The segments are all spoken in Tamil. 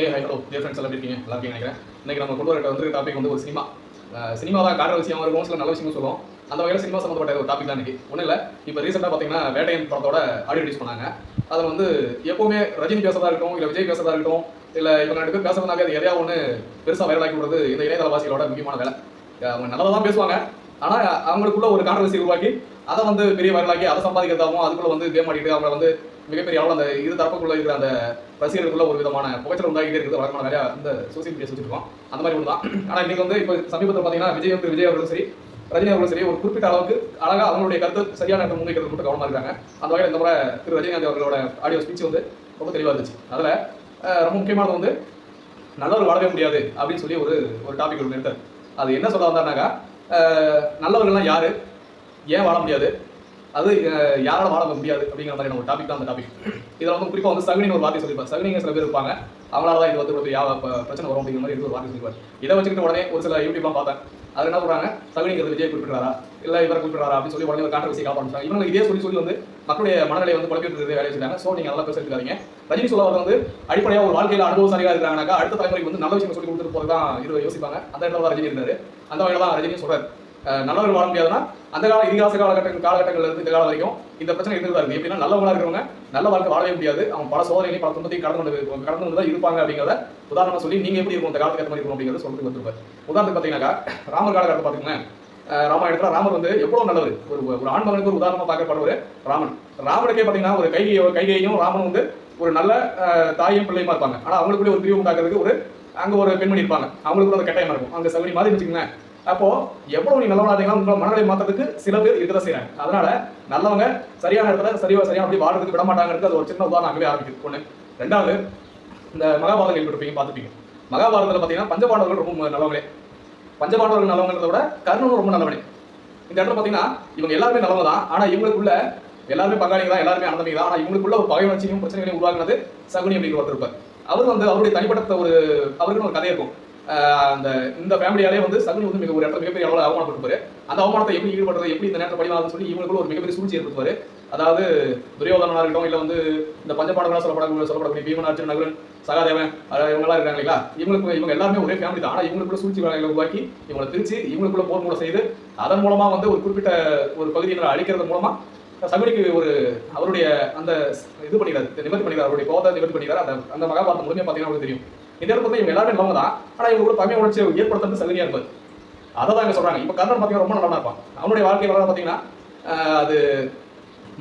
Hey hi hello dear friends எல்லாம் இருக்கீங்க? நல்லா இருக்கீங்க நினைக்கிறேன். இன்னைக்கு நம்ம கொண்டு வர வந்து டாபிக் வந்து ஒரு சினிமா சினிமா தான் காட்டுற விஷயமா இருக்கும் சில நல்ல விஷயமும் சொல்லுவோம். அந்த வகையில் சினிமா சம்மந்தப்பட்ட ஒரு டாபிக் தான் இன்றைக்கி ஒன்றும் இல்லை. இப்போ ரீசெண்டாக பார்த்தீங்கன்னா வேட்டையன் படத்தோட ஆடியோ ரிலீஸ் பண்ணாங்க. அதில் வந்து எப்போவுமே ரஜினி பேசுறதா இருக்கட்டும் இல்லை விஜய் பேசுறதா இருக்கட்டும் இல்லை இவங்க ரெண்டு பேர் பேசுறதுனாவே அது எதையா ஒன்று பெருசாக வைரலாக்கி விடுறது இந்த இணையதளவாசிகளோட முக்கியமான வேலை. அவங்க நல்லதாக தான் பேசுவாங்க. ஆனால் அவங்களுக்குள்ள ஒரு கான்ட்ரவர்சி உருவாக்கி அதை வந்து பெரிய வைரலாக்கி அதை சம்பாதிக்கிறதாகவும் அதுக்குள்ள வந்து கேம் அவங்களை வந்து மிகப்பெரிய அளவில் அந்த இரு தரப்புக்குள்ள இருக்கிற அந்த ரசிகர்களுக்குள்ள ஒரு விதமான புகைச்சல் உண்டாகிட்டே இருக்குது. வழக்கமான நிறையா இந்த சோசியல் மீடியா வச்சிருக்கோம் அந்த மாதிரி ஒன்று தான் ஆனால் இன்னைக்கு வந்து இப்போ சமீபத்தில் பார்த்தீங்கன்னா விஜய் வந்து விஜய் அவர்களும் சரி ரஜினி அவர்களும் சரி ஒரு குறிப்பிட்ட அளவுக்கு அழகாக அவங்களுடைய கருத்து சரியான இடம் முன்வைக்கிறது மட்டும் கவனமாக இருக்காங்க. அந்த வகையில் இந்த முறை திரு ரஜினிகாந்த் அவர்களோட ஆடியோ ஸ்பீச் வந்து ரொம்ப தெளிவாக இருந்துச்சு. அதில் ரொம்ப முக்கியமானது வந்து நல்லவர் வாழவே முடியாது அப்படின்னு சொல்லி ஒரு ஒரு டாபிக் ஒன்று எடுத்தார். அது என்ன சொல்ல வந்தாருனாக்கா நல்லவர்கள்லாம் யார்? ஏன் வாழ முடியாது? அது யாரால வாழ முடியாது அப்படிங்கிற மாதிரியான ஒரு டாபிக் தான் அந்த டாபிக் இதில் வந்து குறிப்பாக வந்து சகுனின்னு ஒரு வார்த்தை சொல்லியிருப்பார் சகுனிங்க சில பேர் இருப்பாங்க. அவங்களால தான் இது வந்து ஒரு யாவ பிரச்சனை வரும் அப்படிங்கிற மாதிரி இது ஒரு வார்த்தை சொல்லியிருப்பார் இதை வச்சுக்கிட்டு உடனே ஒரு சில யூடியூப்லாம் பார்த்தேன். அது என்ன சொல்கிறாங்க சகுனிங்கிறது விஜய் குறிப்பிட்டாரா இல்லை இவரை குறிப்பிட்டாரா அப்படின்னு சொல்லி உடனே ஒரு கான்ட்ரவர்சி காப்பாடுறாங்க இவங்க இதே சொல்லி சொல்லி வந்து மக்களுடைய மனநிலையை வந்து குழப்பிட்டு வேலை வேலையை செஞ்சாங்க. ஸோ நீங்கள் நல்லா பேசிருக்காதீங்க ரஜினி சொல்ல வந்து அடிப்படையாக ஒரு வாழ்க்கையில் அனுபவசாலியாக இருக்காங்கனாக்கா அடுத்த தலைமுறைக்கு வந்து நல்ல விஷயம் சொல்லி கொடுத்துட்டு போகிறது தான் இது யோசிப்பாங்க. அந்த இடத்துல தான் ரஜினி இருந்தார். அந்த வகையில் தான் ரஜினி சொல்கிறார் நல்லவர்கள் வாழ முடியாதுன்னா அந்த கால இதிகாச காலகட்டங்கள் காலகட்டங்கள்ல இருந்து இந்த காலம் வரைக்கும் இந்த பிரச்சனை இருந்துதான் இருக்கு. எப்படின்னா நல்லவங்களா இருக்கிறவங்க நல்ல வாழ்க்கை வாழவே முடியாது. அவங்க பல சோதனைகளையும் பல துன்பத்தையும் கடந்து கொண்டு கடந்து வந்து தான் இருப்பாங்க அப்படிங்கிறத உதாரணமா சொல்லி நீங்க எப்படி இருக்கும் இந்த காலத்துக்கு ஏற்ற மாதிரி இருக்கும் அப்படிங்கிறத சொல்லிட்டு வந்திருப்பாரு உதாரணத்துக்கு பாத்தீங்கன்னாக்கா ராமர் காலகட்டத்தை பாத்தீங்கன்னா அஹ் ராமாயணத்துல ராமர் வந்து எவ்வளவு நல்லவர்? ஒரு ஒரு ஆண்மகனுக்கு ஒரு உதாரணமா பார்க்கப்படுவார் ராமன். ராமனுக்கே பாத்தீங்கன்னா ஒரு கைகை கைகையும் ராமன் வந்து ஒரு நல்ல தாயும் பிள்ளையுமா இருப்பாங்க. ஆனா அவங்களுக்குள்ளே ஒரு பிரிவு உண்டாக்குறதுக்கு ஒரு அங்க ஒரு பெண்மணி இருப்பாங்க. அவங்களுக்கு ஒரு கட்டாயமா இருக்கும். அங்க சகுனி மாதிரி வச்சுக்கோங்க அப்போ எவ்வளவு நீ நல்லவனா இருந்தீங்கன்னா உங்களோட மனநிலை மாத்துறதுக்கு சில பேர் இருக்கதான் செய்றாங்க. அதனால நல்லவங்க சரியான இடத்துல சரியா சரியா அப்படி வாழ்றதுக்கு விட மாட்டாங்கிறது அது ஒரு சின்ன உதாரணம் அங்கவே ஆரம்பிக்குது. ஒண்ணு. ரெண்டாவது இந்த மகாபாரதம் கேள்விப்பட்டிருப்பீங்க பார்த்துப்பீங்க. மகாபாரதத்தில் பார்த்தீங்கன்னா பஞ்சபாண்டவர்கள் ரொம்ப நல்லவங்களே. பஞ்சபாண்டவர்கள் நல்லவங்கிறத விட கர்ணன் ரொம்ப நல்லவனே. இந்த இடத்துல பார்த்தீங்கன்னா இவங்க எல்லாருமே நல்லவங்க தான். ஆனால் இவங்களுக்குள்ள எல்லாருமே பங்காளிங்க தான் எல்லாருமே அனந்தமிங்க தான். ஆனால் இவங்களுக்குள்ள ஒரு பகை பிரச்சனைகளையும் உருவாக்குனது சகுனி அப்படிங்கிற ஒருத்தர் இருப்பார். அவர் வந்து அவருடைய தனிப்பட்ட ஒரு அவருக்குன்னு ஒரு கதை இருக்கும். அந்த இந்த ஃபேமிலியாலே வந்து சகுனி வந்து மிக ஒரு இடத்துல மிகப்பெரிய அளவில் அவமானப்பட்டிருப்பாரு அந்த அவமானத்தை எப்படி ஈடுபடுறது எப்படி இந்த நேரத்தில் படிவாதுன்னு சொல்லி இவங்களுக்குள்ள ஒரு மிகப்பெரிய சூழ்ச்சி ஏற்படுத்துவார். அதாவது துரியோதனா இருக்கட்டும் இல்லை வந்து இந்த பஞ்சபாண்டவர்களா சொல்லப்படக்கூடிய சொல்லப்படக்கூடிய பீமன் அர்ஜுன் நகுலன் சகாதேவன் இவங்கெல்லாம் இருக்காங்க இல்லைங்களா? இவங்களுக்கு இவங்க எல்லாருமே ஒரே ஃபேமிலி தான். ஆனால் இவங்களுக்குள்ள சூழ்ச்சி வேலைகளை உருவாக்கி இவங்களை பிரிச்சு இவங்களுக்குள்ள போர் மூலம் செய்து அதன் மூலமாக வந்து ஒரு குறிப்பிட்ட ஒரு பகுதியினரை அழிக்கிறது மூலமாக சகுனிக்கு ஒரு அவருடைய அந்த இது பண்ணிக்கிறார் நிவர்த்தி பண்ணிக்கிறார். அவருடைய கோபத்தை நிவர்த்தி பண்ணிக்கிறார். அந்த அந்த மகாபாரதம் முழுமையாக பார்த்தீங்கன்னா அவங்களுக்கு தெரியும். இந்த இடத்துல வந்து இவங்க எல்லாருமே நல்லவங்க தான் ஆனால் இவங்க கூட பகைமை உணர்ச்சியை ஏற்படுத்துறது சகுனியா இருப்பது அதை தான் இங்கே சொல்கிறாங்க இப்போ கர்ணன் பார்த்தீங்கன்னா ரொம்ப நல்லா இருப்பான். அவனுடைய வாழ்க்கை வரலாறு பார்த்தீங்கன்னா அது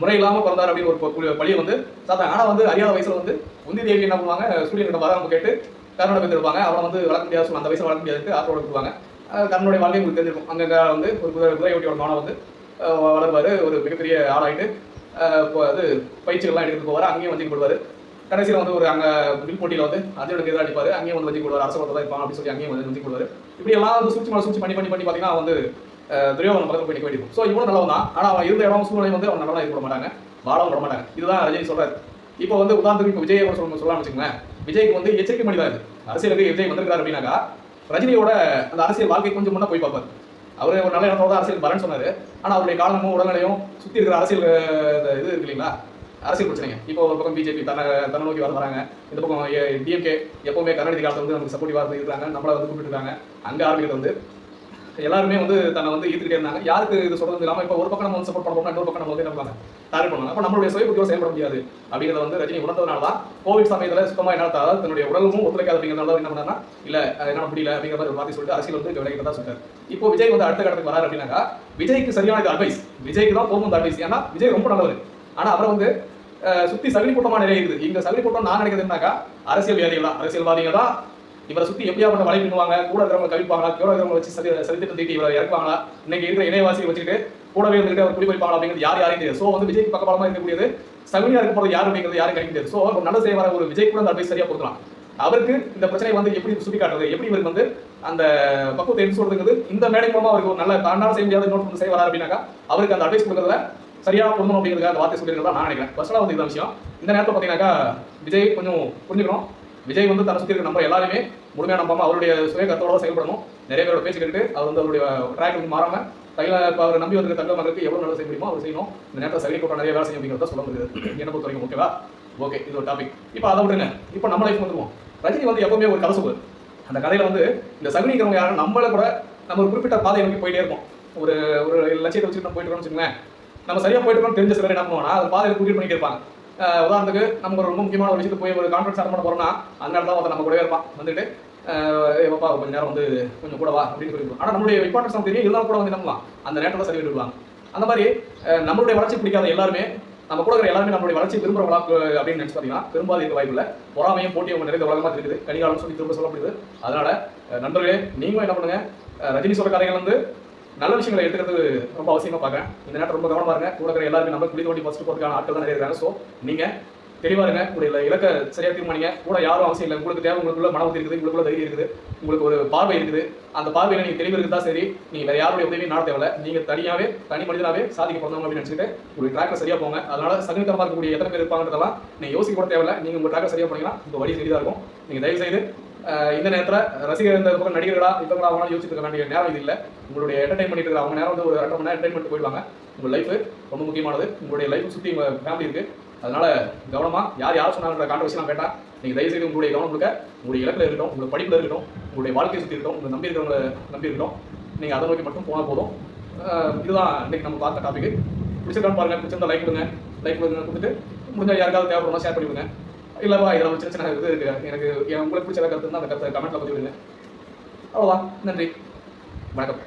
முறை இல்லாமல் பிறந்தார் அப்படின்னு ஒரு பழியை வந்து சாத்தாங்க ஆனால் வந்து அறியாத வயசில் வந்து உந்தி தேவி என்ன பண்ணுவாங்க? சூரியன் கிட்ட பாதாம கேட்டு கர்ணனை பேர் அவனை வந்து வளர்க்க முடியாது சொல்ல அந்த வயசில் வளர்க்க முடியாது ஆற்றோட கொடுப்பாங்க கர்ணனுடைய வாழ்க்கை உங்களுக்கு தெரிஞ்சிருக்கும். அங்கே வந்து ஒரு குதிரை குதிரை மனம் வந்து வளர்வார். ஒரு மிகப்பெரிய ஆளாயிட்டு இப்போ அது பயிற்சிகள்லாம் எடுத்துகிட்டு போவார். அங்கேயும் வந்து கொடுவார் கடைசியில் வந்து ஒரு அங்கே வில் போட்டியில் வந்து அர்ஜுனுக்கு எதிராக அடிப்பார். அங்கேயும் வந்து வச்சு கொடுவார் அரசு தான் இருப்பான் அப்படின்னு சொல்லி அங்கேயும் வந்து வச்சு கொடுவார் இப்படி எல்லாம் வந்து சூழ்ச்சி மேல சூழ்ச்சி பண்ணி பண்ணி பண்ணி பார்த்தீங்கன்னா வந்து ஆஹ் பக்கத்தில் பக்கத்துல போய் வேண்டியிருக்கும் ஸோ இவனும் நல்லவன் தான். ஆனால் அவன் இருந்த இடம் சூழ்நிலை வந்து அவன் நல்லா இருக்க மாட்டாங்க. வாழவும் விட மாட்டாங்க. இதுதான் ரஜினி சொல்கிறார் இப்போ வந்து உதாரணத்துக்கு இப்போ விஜய் சொல்ல சொல்லலாம்னு வச்சுக்கோங்களேன். விஜய்க்கு வந்து எச்சரிக்கை பண்ணி தான் இது அரசியலுக்கு விஜய் வந்திருக்காரு அப்படின்னாக்கா ரஜினியோட அந்த அரசியல் வாழ்க்கை கொஞ்சம் முன்னே போய் பார்ப்பார். அவர் ஒரு நல்ல இடத்தோட அரசியல் வரேன்னு சொன்னார். ஆனால் அவருடைய காலமும் உடல்நிலையும் சுற்றி இருக்கிற அரசியல் இந்த இது இருக்கு இல்லைங்களா? அரசியல் பிரச்சனைங்க. இப்போ ஒரு பக்கம் பிஜேபி தன்னை தன்னை நோக்கி வர வராங்க. இந்த பக்கம் டிஎம்கே எப்பவுமே கருணாநிதி காலத்தில் வந்து நமக்கு சப்போர்ட்டிவாக இருந்து இருக்காங்க நம்மளை வந்து கூப்பிட்டுருக்காங்க அங்கே ஆரம்பிக்கிறது வந்து எல்லாருமே வந்து தன்னை வந்து ஈர்த்துக்கிட்டே இருந்தாங்க. யாருக்கு இது சொல்றது இல்லாமல் இப்போ ஒரு பக்கம் நம்ம வந்து சப்போர்ட் பண்ணோம்னா இன்னொரு பக்கம் நம்ம வந்து என்ன பண்ணுவாங்க? டார்கெட் பண்ணுவாங்க. அப்போ நம்மளுடைய சுய புத்தியோட செயல்பட முடியாது. அப்படிங்கிறத வந்து ரஜினி உணர்ந்ததுனால தான் கோவிட் சமயத்தில் சுத்தமாக என்ன அதாவது தன்னுடைய உடலும் ஒத்துழைக்காது அப்படிங்கிறதால என்ன பண்ணாருன்னா இல்லை அது என்ன முடியல அப்படிங்கிற மாதிரி ஒரு வார்த்தை சொல்லிட்டு அரசியல் வந்து விலகிட்டு சொல்றாரு. இப்போ விஜய் வந்து அடுத்த கட்டத்துக்கு வராரு அப்படின்னாக்கா விஜய்க்கு சரியான அட்வைஸ் விஜய்க்கு தான் போகும் அட்வைஸ் ஏன்னா விஜய் ரொம்ப நல்லவர். ஆனால் அவரை வந்து சுற்றி சுத்தி சகலி கூட்டமா நிறைய இருக்குது. இங்க சகலி கூட்டம் நான் நினைக்கிறதுனாக்கா அரசியல்வாதிகள் தான் அரசியல்வாதிகள் தான் இவரை சுத்தி எப்படியாப்பட்ட வலை பின்னுவாங்க கூட இருக்கிறவங்க கவிப்பாங்களா கூட இருக்கிறவங்க வச்சு சரி சரித்திட்டு தீட்டி இவரை இறக்குவாங்களா இன்னைக்கு இருக்கிற இணையவாசியை வச்சுக்கிட்டு கூடவே இருந்துட்டு அவர் குடி அப்படிங்கிறது யார் யாரையும் தெரியாது. ஸோ வந்து விஜய்க்கு பக்கபலமா இருக்கக்கூடியது சகுனியா இருக்க போறது யார் அப்படிங்கிறது யாரும் கிடைக்க முடியாது. ஸோ ஒரு நல்ல செய்வார ஒரு விஜய் கூட அந்த அட்வைஸ் சரியா கொடுக்கலாம். அவருக்கு இந்த பிரச்சனை வந்து எப்படி சுட்டி காட்டுறது எப்படி இவருக்கு வந்து அந்த பக்குவத்தை எடுத்து சொல்றதுங்கிறது இந்த மேடை மூலமா அவருக்கு ஒரு நல்ல தாண்டான செய்ய முடியாத நோட் செய்ய செய்வாரா அப்படின்னாக்கா அவருக்கு அந்த அட்வைஸ் கொடுக்கறதுல சரியா பொருந்தணும் அப்படிங்கிறதுக்காக அந்த வார்த்தை சொல்லியிருக்கா நான் நினைக்கிறேன். ஃபர்ஸ்ட்லாம் வந்து இதுதான் விஷயம். இந்த நேரத்தில் பார்த்தீங்கன்னாக்கா விஜய் கொஞ்சம் புரிஞ்சுக்கணும். விஜய் வந்து தன்னை சுற்றி இருக்கிற நம்ம எல்லாருமே முழுமையாக நம்ம அவருடைய சுய கருத்தோட செயல்படணும். நிறைய பேரோட பேச்சு கேட்டு அவர் வந்து அவருடைய ட்ராக் வந்து மாறாம கையில் இப்போ அவர் நம்பி வந்திருக்க தங்க மக்களுக்கு எவ்வளோ நல்லா செய்ய முடியுமோ அவர் செய்யணும். இந்த நேரத்தில் சரி போட்ட நிறைய வேலை செய்யும் அப்படிங்கிறத சொல்ல முடியாது. என்னை பொறுத்த வரைக்கும் ஓகேவா ஓகே இது ஒரு டாபிக் இப்போ அதை விடுங்க இப்போ நம்ம லைஃப் வந்துருவோம். ரஜினி வந்து எப்பவுமே ஒரு கதை சொல்லுவார். அந்த கதையில வந்து இந்த சகுனிக்கிறவங்க யாரும் நம்மள கூட நம்ம ஒரு குறிப்பிட்ட பாதையை நோக்கி போயிட்டே இருப்போம். ஒரு ஒரு லட்சியத்தை வச்சுட்டு நம்ம போயிட்டு இருக்கோம்னு வச்சுக்கோங்களேன். நம்ம சரியா போயிட்டு தெரிஞ்ச சிலர் என்ன பண்ணுவோம்னா அது பாதையில் கூட்டிட்டு பண்ணிட்டு இருப்பாங்க உதாரணத்துக்கு நமக்கு ஒரு ரொம்ப முக்கியமான ஒரு விஷயத்துக்கு போய் ஒரு கான்ஃபரன்ஸ் அட்டன் பண்ண போறோம்னா அந்த இடத்துல ஒருத்தன் நம்ம கூடவே இருப்பான். வந்துட்டு ஏப்பா கொஞ்ச நேரம் வந்து கொஞ்சம் கூட வா அப்படின்னு சொல்லி ஆனால் நம்மளுடைய இம்பார்ட்டன்ஸ் நம்ம தெரியும். இருந்தாலும் கூட வந்து நம்பலாம் அந்த நேரத்தில் சரி விட்டுருவாங்க அந்த மாதிரி நம்மளுடைய வளர்ச்சி பிடிக்காத எல்லாருமே நம்ம கூட இருக்கிற எல்லாருமே நம்மளுடைய வளர்ச்சி திரும்ப அஹ் அப்படின்னு நினச்சி பார்த்தீங்கன்னா பெரும்பாலும் இருக்க வாய்ப்பு இல்லை பொறாமையும் போட்டியும் நிறைய உலகமாக இருக்குது. கனிகாலம் சொல்லி திரும்ப சொல்லப்படுது. அதனால நண்பர்களே நீங்களும் என்ன பண்ணுங்க ரஜினி சொல்ற கதைகள் வந்து நல்ல விஷயங்களை எடுத்துக்கிறது ரொம்ப அவசியமாக பார்க்குறேன். இந்த நேரத்தில் ரொம்ப கவனமாக இருங்க. கூட இருக்கிற எல்லாருமே நம்ம குளி தோண்டி ஃபஸ்ட்டு போகிறதுக்கான ஆட்கள் தான் நிறைய இருக்காங்க. ஸோ நீங்கள் தெளிவாக இருங்க. உங்களுடைய இலக்க சரியா தீர்மானிங்க. கூட யாரும் அவசியம் இல்லை. உங்களுக்கு தேவை உங்களுக்குள்ள மனம் இருக்குது உங்களுக்குள்ள தைரியம் இருக்குது. உங்களுக்கு ஒரு பார்வை இருக்குது. அந்த பார்வையில் நீங்கள் தெளிவு இருக்குதா சரி. நீங்கள் வேறு யாருடைய உதவியும் நாட தேவையில்ல. நீங்கள் தனியாகவே தனி மனிதனாகவே சாதிக்க பிறந்தவங்க அப்படின்னு நினைச்சிட்டு உங்களுக்கு ட்ராக்ல சரியாக போங்க. அதனால் சங்கத்தரமா இருக்கக்கூடிய எத்தனை பேர் இருப்பாங்கிறதெல்லாம் நீங்கள் யோசிக்க கூட தேவையில்லை. நீங்கள் உங்கள் ட்ராக்ல சரியாக போனீங்கன்னா உங்கள் வழி சரியா இருக்கும். நீங்கள் தயவு செய்து இந்த நேரத்தில் ரசிகர் இந்த பக்கம் நடிகர்களா இவங்களா அவங்களாம் யோசிச்சுக்க வேண்டிய நேரம் இது இல்லை. உங்களுடைய என்டர்டைன் பண்ணிட்டு இருக்கிற அவங்க நேரம் வந்து ஒரு ரெண்டு மணி நேரம் என்டர்டைன்மெண்ட் போயிடுவாங்க. உங்கள் லைஃப் ரொம்ப முக்கியமானது. உங்களுடைய லைஃப் சுற்றி உங்கள் ஃபேமிலி இருக்கு. அதனால கவனமாக யார் யார் சொன்னாங்கன்ற கான்ட்ரவர்சிலாம் வேண்டாம். நீங்கள் தயவு செய்து உங்களுடைய கவனம் கொடுக்க உங்களுடைய இலக்கில் இருக்கட்டும் உங்கள் படிப்பில் இருக்கட்டும் உங்களுடைய வாழ்க்கையை சுற்றி இருக்கட்டும் உங்களை நம்பி இருக்கிறவங்களை நம்பி இருக்கட்டும் நீங்கள் அதை நோக்கி மட்டும் போனால் போதும். இதுதான் இன்றைக்கி நம்ம பார்த்த டாபிக் பிடிச்சிருக்கான்னு பாருங்கள் பிடிச்சிருந்தா லைக் கொடுங்க. லைக் கொடுத்துட்டு முடிஞ்சால் யாருக்காவது தேவைப்படுமா ஷேர் பண்ணிவிடுங்க இல்லைப்பா இதில் ஒரு சின்ன சின்ன இது இருக்கு. எனக்கு என் உங்களுக்கு பிடிச்ச கருத்து அந்த கருத்தை கமெண்ட்ல பதிவு விடுங்க அவ்வளோதான் நன்றி. வணக்கம்.